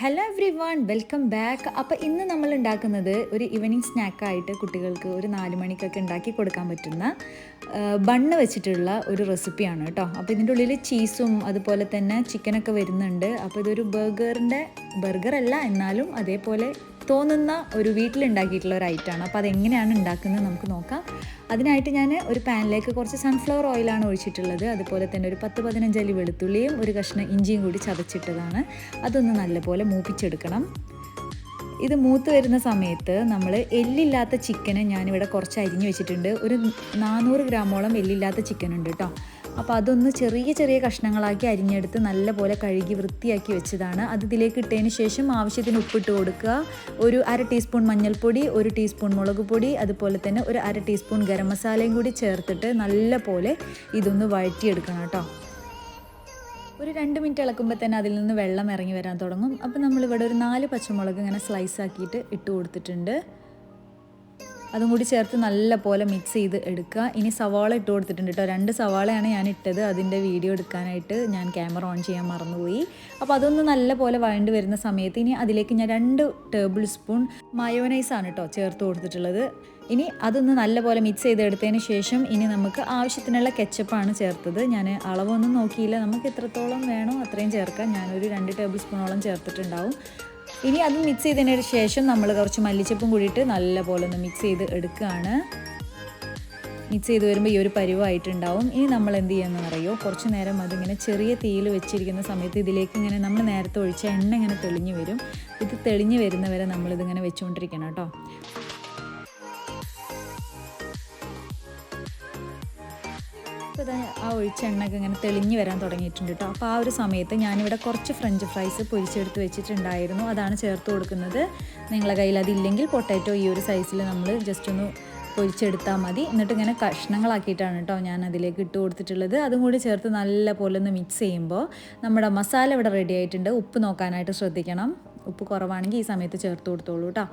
Hello everyone welcome back അപ്പോൾ ഇന്ന് നമ്മൾ ഉണ്ടാക്കുന്നത് ഒരു ഈവനിങ് സ്നാക്കായിട്ട് കുട്ടികൾക്ക് ഒരു നാല് മണിക്കൊക്കെ ഉണ്ടാക്കി കൊടുക്കാൻ പറ്റുന്ന ബണ്ണ് വെച്ചിട്ടുള്ള ഒരു റെസിപ്പിയാണ് കേട്ടോ. അപ്പോൾ ഇതിന്റെ ഉള്ളിൽ ചീസും അതുപോലെ തന്നെ ചിക്കനൊക്കെ വരുന്നുണ്ട്. അപ്പോൾ ഇതൊരു ബർഗറിന്റെ ബർഗറല്ല എന്നാലും അതേപോലെ തോന്നുന്ന ഒരു വീട്ടിലുണ്ടാക്കിയിട്ടുള്ള ഒരു ഐറ്റമാണ്. അപ്പോൾ അതെങ്ങനെയാണ് ഉണ്ടാക്കുന്നത് നമുക്ക് നോക്കാം. അതിനായിട്ട് ഞാൻ ഒരു പാനിലേക്ക് കുറച്ച് സൺഫ്ലവർ ഓയിലാണ് ഒഴിച്ചിട്ടുള്ളത്. അതുപോലെ തന്നെ ഒരു പത്ത് പതിനഞ്ച് അല്ലി വെളുത്തുള്ളിയും ഒരു കഷ്ണം ഇഞ്ചിയും കൂടി ചതച്ചിട്ടതാണ്. അതൊന്ന് നല്ലപോലെ മൂപ്പിച്ചെടുക്കണം. ഇത് മൂത്ത് വരുന്ന സമയത്ത് നമ്മൾ എല്ലില്ലാത്ത ചിക്കന് ഞാനിവിടെ കുറച്ച് അരിഞ്ഞു വെച്ചിട്ടുണ്ട്. ഒരു നാനൂറ് ഗ്രാമോളം എല്ലില്ലാത്ത ചിക്കൻ ഉണ്ട് കേട്ടോ. അപ്പോൾ അതൊന്ന് ചെറിയ ചെറിയ കഷ്ണങ്ങളാക്കി അരിഞ്ഞെടുത്ത് നല്ലപോലെ കഴുകി വൃത്തിയാക്കി വെച്ചതാണ്. അത് ഇതിലേക്ക് ഇട്ടതിന് ശേഷം ആവശ്യത്തിന് ഉപ്പിട്ട് കൊടുക്കുക. ഒരു അര ടീസ്പൂൺ മഞ്ഞൾപ്പൊടി ഒരു ടീസ്പൂൺ മുളക് പൊടി അതുപോലെ തന്നെ ഒരു അര ടീസ്പൂൺ ഗരം മസാലയും കൂടി ചേർത്തിട്ട് നല്ലപോലെ ഇതൊന്ന് വഴറ്റിയെടുക്കണം കേട്ടോ. ഒരു രണ്ട് മിനിറ്റ് ഇളക്കുമ്പോൾ തന്നെ അതിൽ നിന്ന് വെള്ളം ഇറങ്ങി വരാൻ തുടങ്ങും. അപ്പോൾ നമ്മളിവിടെ ഒരു നാല് പച്ചമുളക് ഇങ്ങനെ സ്ലൈസ് ആക്കിയിട്ട് ഇട്ട് കൊടുത്തിട്ടുണ്ട്. അതും കൂടി ചേർത്ത് നല്ല പോലെ മിക്സ് ചെയ്ത് എടുക്കുക. ഇനി സവാള ഇട്ട് കൊടുത്തിട്ടുണ്ട് കേട്ടോ. രണ്ട് സവാളയാണ് ഞാൻ ഇട്ടത്. അതിന്റെ വീഡിയോ എടുക്കാനായിട്ട് ഞാൻ ക്യാമറ ഓൺ ചെയ്യാൻ മറന്നുപോയി. അപ്പോൾ അതൊന്ന് നല്ല പോലെ വഴണ്ട് വരുന്ന സമയത്ത് ഇനി അതിലേക്ക് ഞാൻ രണ്ട് ടേബിൾ സ്പൂൺ മയോനൈസാണ് കേട്ടോ ചേർത്ത് കൊടുത്തിട്ടുള്ളത്. ഇനി അതൊന്ന് നല്ലപോലെ മിക്സ് ചെയ്തെടുത്തതിന് ശേഷം ഇനി നമുക്ക് ആവശ്യത്തിനുള്ള കെച്ചപ്പാണ് ചേർത്തത്. ഞാൻ അളവൊന്നും നോക്കിയില്ല. നമുക്ക് എത്രത്തോളം വേണോ അത്രയും ചേർക്കാം. ഞാനൊരു രണ്ട് ടേബിൾ സ്പൂണോളം ചേർത്തിട്ടുണ്ടാവും. ഇനി അത് മിക്സ് ചെയ്തതിന് ശേഷം നമ്മൾ കുറച്ച് മല്ലിച്ചപ്പും കൂടിയിട്ട് നല്ലപോലെ ഒന്ന് മിക്സ് ചെയ്ത് എടുക്കുകയാണ് മിക്സ് ചെയ്ത് വരുമ്പോൾ ഈ ഒരു പരുവായിട്ടുണ്ടാവും. ഇനി നമ്മൾ എന്ത് ചെയ്യാമെന്ന് അറിയോ? കുറച്ച് നേരം അതിങ്ങനെ ചെറിയ തീയിൽ വെച്ചിരിക്കുന്ന സമയത്ത് ഇതിലേക്ക് ഇങ്ങനെ നമ്മൾ നേരത്തെ ഒഴിച്ച എണ്ണ ഇങ്ങനെ തെളിഞ്ഞു വരും. ഇത് തെളിഞ്ഞ് വരുന്നവരെ നമ്മളിതിങ്ങനെ വെച്ചുകൊണ്ടിരിക്കണം കേട്ടോ. അപ്പോൾ ഇത് ആ ഒഴിച്ച എണ്ണയൊക്കെ ഇങ്ങനെ തെളിഞ്ഞ് വരാൻ തുടങ്ങിയിട്ടുണ്ട് കേട്ടോ അപ്പോൾ ആ ഒരു സമയത്ത് ഞാനിവിടെ കുറച്ച് ഫ്രഞ്ച് ഫ്രൈസ് പൊരിച്ചെടുത്ത് വെച്ചിട്ടുണ്ടായിരുന്നു. അതാണ് ചേർത്ത് കൊടുക്കുന്നത്. നിങ്ങളുടെ കയ്യിൽ അതില്ലെങ്കിൽ പൊട്ടാറ്റോ ഈ ഒരു സൈസിൽ നമ്മൾ ജസ്റ്റ് ഒന്ന് പൊരിച്ചെടുത്താൽ മതി. എന്നിട്ട് ഇങ്ങനെ കഷ്ണങ്ങളാക്കിയിട്ടാണ് കേട്ടോ ഞാൻ അതിലേക്ക് ഇട്ട് കൊടുത്തിട്ടുള്ളത്. അതും കൂടി ചേർത്ത് നല്ല പോലെ ഒന്ന് മിക്സ് ചെയ്യുമ്പോൾ നമ്മുടെ മസാല ഇവിടെ റെഡി ആയിട്ടുണ്ട്. ഉപ്പ് നോക്കാനായിട്ട് ശ്രദ്ധിക്കണം. ഉപ്പ് കുറവാണെങ്കിൽ ഈ സമയത്ത് ചേർത്ത് കൊടുത്തോളൂ കേട്ടോ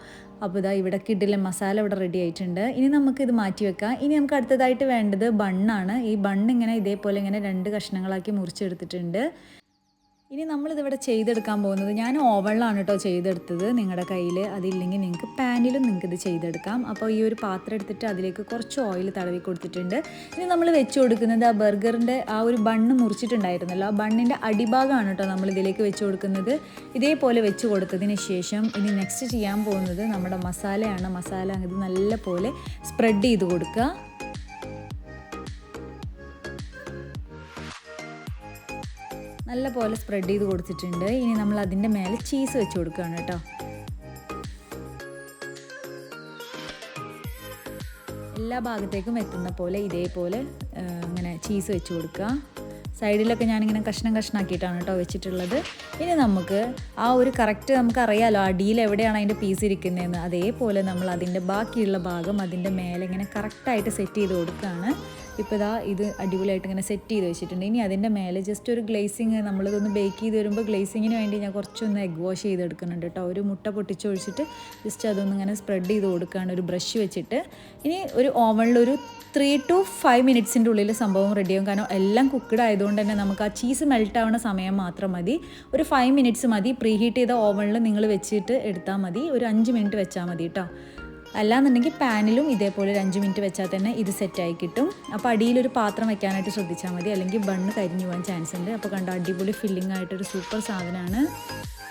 അപ്പോൾ ഇതാ ഇവിടെ കിഡിലെ മസാല ഇവിടെ റെഡി ആയിട്ടുണ്ട്. ഇനി നമുക്ക് ഇത് മാറ്റി വെക്കാം. ഇനി നമുക്ക് അടുത്തതായിട്ട് വേണ്ടത് ബണ്ണാണ്. ഈ ബണ്ണ് ഇങ്ങനെ ഇതേപോലെ ഇങ്ങനെ രണ്ട് കഷ്ണങ്ങളാക്കി മുറിച്ചെടുത്തിട്ടുണ്ട്. ഇനി നമ്മളിതിവിടെ ചെയ്തെടുക്കാൻ പോകുന്നത് ഞാൻ ഓവണിലാണ് കേട്ടോ ചെയ്തെടുത്തത് നിങ്ങളുടെ കയ്യിൽ. അതില്ലെങ്കിൽ നിങ്ങൾക്ക് പാനിലും നിങ്ങൾക്ക് ഇത് ചെയ്തെടുക്കാം. അപ്പോൾ ഈ ഒരു പാത്രം എടുത്തിട്ട് അതിലേക്ക് കുറച്ച് ഓയിൽ തടവി കൊടുത്തിട്ടുണ്ട്. ഇനി നമ്മൾ വെച്ച് കൊടുക്കുന്നത് ആ ബർഗറിന്റെ ആ ഒരു ബണ്ണ് മുറിച്ചിട്ടുണ്ടായിരുന്നല്ലോ. ആ ബണ്ണിന്റെ അടിഭാഗമാണ് കേട്ടോ നമ്മൾ ഇതിലേക്ക് വെച്ച് കൊടുക്കുന്നത്. ഇതേപോലെ വെച്ച് കൊടുത്തതിന് ശേഷം ഇനി നെക്സ്റ്റ് ചെയ്യാൻ പോകുന്നത് നമ്മുടെ മസാലയാണ്. മസാല ഇത് നല്ലപോലെ സ്പ്രെഡ് ചെയ്ത് കൊടുക്കുക. നല്ല പോലെ സ്പ്രെഡ് ചെയ്ത് കൊടുത്തിട്ടുണ്ട്. ഇനി നമ്മൾ അതിന്റെ മേലെ ചീസ് വെച്ച് കൊടുക്കുകയാണ് കേട്ടോ. എല്ലാ ഭാഗത്തേക്കും എത്തുന്ന പോലെ ഇതേപോലെ ഇങ്ങനെ ചീസ് വെച്ച് കൊടുക്കുക. സൈഡിലൊക്കെ ഞാനിങ്ങനെ കഷ്ണം കഷ്ണാക്കിയിട്ടാണ് കേട്ടോ വെച്ചിട്ടുള്ളത്. ഇനി നമുക്ക് ആ ഒരു കറക്റ്റ് നമുക്ക് അറിയാമല്ലോ അടിയിൽ എവിടെയാണ് അതിന്റെ പീസ് ഇരിക്കുന്നതെന്ന്. അതേപോലെ നമ്മൾ അതിന്റെ ബാക്കിയുള്ള ഭാഗം അതിന്റെ മേലെ ഇങ്ങനെ കറക്റ്റായിട്ട് സെറ്റ് ചെയ്ത് കൊടുക്കുകയാണ്. ഇപ്പോൾ ഇതാ ഇത് അടിപൊളിയായിട്ട് ഇങ്ങനെ സെറ്റ് ചെയ്ത് വെച്ചിട്ടുണ്ട്. ഇനി അതിന്റെ മേലെ ജസ്റ്റ് ഒരു ഗ്ലേസിങ് നമ്മളിതൊന്ന് ബേക്ക് ചെയ്ത് വരുമ്പോൾ ഗ്ലേസിങ്ങിന് വേണ്ടി ഞാൻ കുറച്ചൊന്ന് എഗ് വാഷ് ചെയ്തെടുക്കുന്നുണ്ട് കേട്ടോ. ഒരു മുട്ട പൊട്ടിച്ചൊഴിച്ചിട്ട് ജസ്റ്റ് അതൊന്ന് ഇങ്ങനെ സ്പ്രെഡ് ചെയ്ത് കൊടുക്കുകയാണ് ഒരു ബ്രഷ് വെച്ചിട്ട്. ഇനി ഒരു ഓവണിലൊരു ത്രീ ടു ഫൈവ് മിനിറ്റ്സിന്റെ ഉള്ളിൽ സംഭവം റെഡിയാകും കാരണം എല്ലാം കുക്ക്ഡ് ആയതുകൊണ്ട് തന്നെ നമുക്ക് ആ ചീസ് മെൽറ്റ് ആവുന്ന സമയം മാത്രം മതി. ഒരു ഫൈവ് മിനിറ്റ്സ് മതി. പ്രീഹീറ്റ് ചെയ്ത ഓവണിൽ നിങ്ങൾ വെച്ചിട്ട് എടുത്താൽ മതി. ഒരു അഞ്ച് മിനിറ്റ് വെച്ചാൽ മതി കേട്ടോ. അല്ലാന്നുണ്ടെങ്കിൽ പാനിലും ഇതേപോലെ ഒരു അഞ്ച് മിനിറ്റ് വെച്ചാൽ തന്നെ ഇത് സെറ്റായി കിട്ടും. അപ്പോൾ അടിയിലൊരു പാത്രം വെക്കാനായിട്ട് ശ്രദ്ധിച്ചാൽ മതി. അല്ലെങ്കിൽ ബണ്ണ് കരിഞ്ഞു പോകാൻ ചാൻസ് ഉണ്ട്. അപ്പോൾ കണ്ട അടിപൊളി ഫില്ലിംഗ് ആയിട്ടൊരു സൂപ്പർ സാധനമാണ്.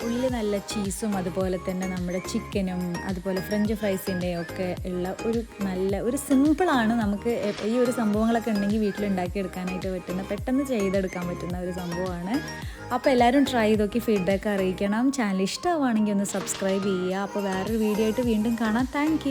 ഉള്ളിൽ നല്ല ചീസും അതുപോലെ തന്നെ നമ്മുടെ ചിക്കനും അതുപോലെ ഫ്രഞ്ച് ഫ്രൈസിന്റെയും ഒക്കെ ഉള്ള ഒരു നല്ല ഒരു സിമ്പിളാണ് നമുക്ക് ഈ ഒരു സംഭവങ്ങളൊക്കെ ഉണ്ടെങ്കിൽ വീട്ടിലുണ്ടാക്കി എടുക്കാനായിട്ട് പറ്റുന്ന പെട്ടെന്ന് ചെയ്തെടുക്കാൻ പറ്റുന്ന ഒരു സംഭവമാണ്. അപ്പോൾ എല്ലാവരും ട്രൈ ചെയ്ത് നോക്കി ഫീഡ്ബാക്ക് അറിയിക്കണം. ചാനൽ ഇഷ്ടമാവുകയാണെങ്കിൽ ഒന്ന് സബ്സ്ക്രൈബ് ചെയ്യുക. അപ്പോൾ വേറൊരു വീഡിയോ ആയിട്ട് വീണ്ടും കാണാം. താങ്ക്